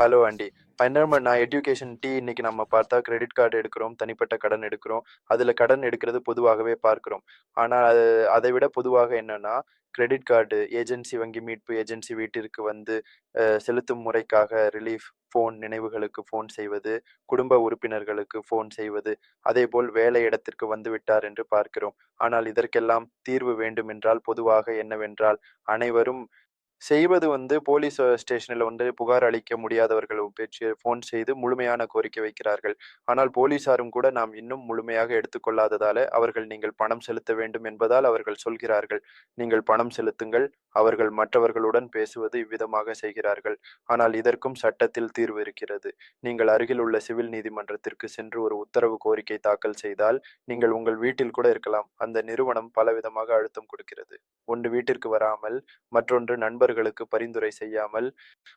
Hello aunty என்ன நான் education tea இன்னைக்கு நம்ம பார்த்தா கிரெடிட் கார்டு எடுக்கிறோம் தனிப்பட்ட கடன் எடுக்கிறோம். அதுல கடன் எடுக்கிறது பொதுவாகவே பார்க்கிறோம். ஆனால் அது அதை விட பொதுவாக என்னன்னா கிரெடிட் கார்டு ஏஜென்சி வங்கி மீட்பு ஏஜென்சி வீட்டிற்கு வந்து செலுத்தும் முறைக்காக ரிலீஃப் ஃபோன் நினைவுகளுக்கு ஃபோன் செய்வது குடும்ப உறுப்பினர்களுக்கு ஃபோன் செய்வது அதேபோல் வேலை இடத்திற்கு வந்து விட்டார் என்று பார்க்கிறோம். ஆனால் இதற்கெல்லாம் தீர்வு வேண்டும் என்றால் பொதுவாக என்னவென்றால் அனைவரும் செய்வது வந்து போலீஸ் ஸ்டேஷனில் வந்து புகார் அளிக்க முடியாதவர்கள் பேச்சு ஃபோன் செய்து முழுமையான கோரிக்கை வைக்கிறார்கள். ஆனால் போலீசாரும் கூட நாம் இன்னும் முழுமையாக எடுத்துக்கொள்ளாததால அவர்கள் நீங்கள் பணம் செலுத்த வேண்டும் என்பதால் அவர்கள் சொல்கிறார்கள். நீங்கள் பணம் செலுத்துங்கள். அவர்கள் மற்றவர்களுடன் பேசுவது இவ்விதமாக செய்கிறார்கள். ஆனால் இதற்கும் சட்டத்தில் தீர்வு இருக்கிறது. நீங்கள் அருகில் உள்ள சிவில் நீதிமன்றத்திற்கு சென்று ஒரு உத்தரவு கோரிக்கை தாக்கல் செய்தால் நீங்கள் உங்கள் வீட்டில் கூட இருக்கலாம். அந்த நிறுவனம் பலவிதமாக அழுத்தம் கொடுக்கிறது. ஒன்று வீட்டிற்கு வராமல் மற்றொன்று நண்பர் நண்பர்களுக்கு பரிந்துரை செய்யாமல்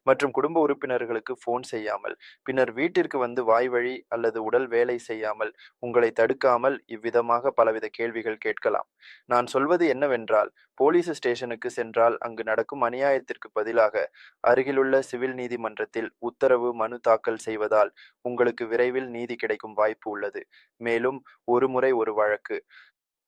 மற்றும் குடும்ப உறுப்பினர்களுக்கு ஃபோன் செய்யாமல் பின்னர் வீட்டிற்கு வந்து வாய் வழி அல்லது உடல் வேலை செய்யாமல் உங்களை தடுக்காமல் இவ்விதமாக பலவித கேள்விகள் கேட்கலாம். நான் சொல்வது என்னவென்றால் போலீஸ் ஸ்டேஷனுக்கு சென்றால் அங்கு நடக்கும் அநியாயத்திற்கு பதிலாக அருகிலுள்ள சிவில் நீதிமன்றத்தில் உத்தரவு மனு தாக்கல் செய்வதால் உங்களுக்கு விரைவில் நீதி கிடைக்கும் வாய்ப்பு உள்ளது. மேலும் ஒரு முறை ஒரு வழக்கு.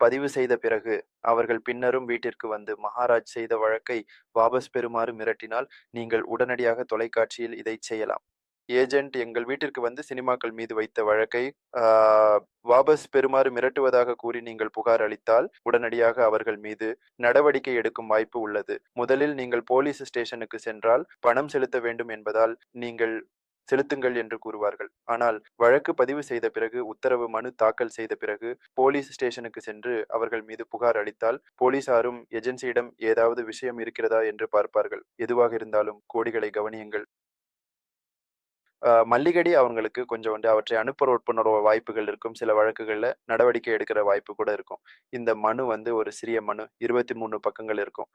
பதிவு செய்த பிறகு அவர்கள் பின்னரும் வீட்டிற்கு வந்து மகாராஜ் செய்த வழக்கை வாபஸ் பெறுமாறு மிரட்டினால் நீங்கள் உடனடியாக தொலைக்காட்சியில் இதை செய்யலாம். ஏஜென்ட் எங்கள் வீட்டிற்கு வந்து சினிமாக்கள் மீது வைத்த வழக்கை ஆஹ், வாபஸ் பெறுமாறு மிரட்டுவதாக கூறி நீங்கள் புகார் அளித்தால் உடனடியாக அவர்கள் மீது நடவடிக்கை எடுக்கும் வாய்ப்பு உள்ளது. முதலில் நீங்கள் போலீஸ் ஸ்டேஷனுக்கு சென்றால் பணம் செலுத்த வேண்டும் என்பதால் நீங்கள் செலுத்துங்கள் என்று கூறுவார்கள். ஆனால் வழக்கு பதிவு செய்த பிறகு உத்தரவு மனு தாக்கல் செய்த பிறகு போலீஸ் ஸ்டேஷனுக்கு சென்று அவர்கள் மீது புகார் அளித்தால் போலீசாரும் ஏஜென்சியிடம் ஏதாவது விஷயம் இருக்கிறதா? என்று பார்ப்பார்கள். எதுவாக இருந்தாலும் கோடிகளை கவனியுங்கள். மல்லிகடி அவங்களுக்கு கொஞ்சம் வந்து அவற்றை அனுப்புற வாய்ப்புகள் இருக்கும். சில வழக்குகளில் நடவடிக்கை எடுக்கிற வாய்ப்பு கூட இருக்கும். இந்த மனு வந்து ஒரு சிறிய மனு இருபத்தி மூணு பக்கங்கள் இருக்கும்.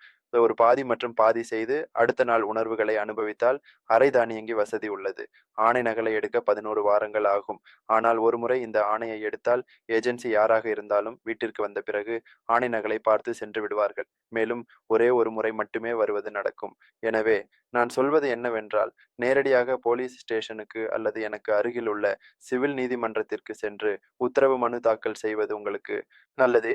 ஒரு பாதி மற்றும் பாதி செய்து அடுத்த நாள் உணர்வுகளை அனுபவித்தால் அரை தானியங்கி வசதி உள்ளது. ஆணை நகலை எடுக்க பதினோரு வாரங்கள் ஆகும். ஆனால் ஒரு முறை இந்த ஆணையை எடுத்தால் ஏஜென்சி யாராக இருந்தாலும் வீட்டிற்கு வந்த பிறகு ஆணை நகலை பார்த்து சென்று விடுவார்கள். மேலும் ஒரே ஒரு முறை மட்டுமே வருவது நடக்கும். எனவே நான் சொல்வது என்னவென்றால் நேரடியாக போலீஸ் ஸ்டேஷன் ஸ்டேஷனுக்கு அல்லது எனக்கு அருகில் உள்ள சிவில் நீதிமன்றத்திற்கு சென்று உத்தரவு மனு தாக்கல் செய்வது உங்களுக்கு நல்லது?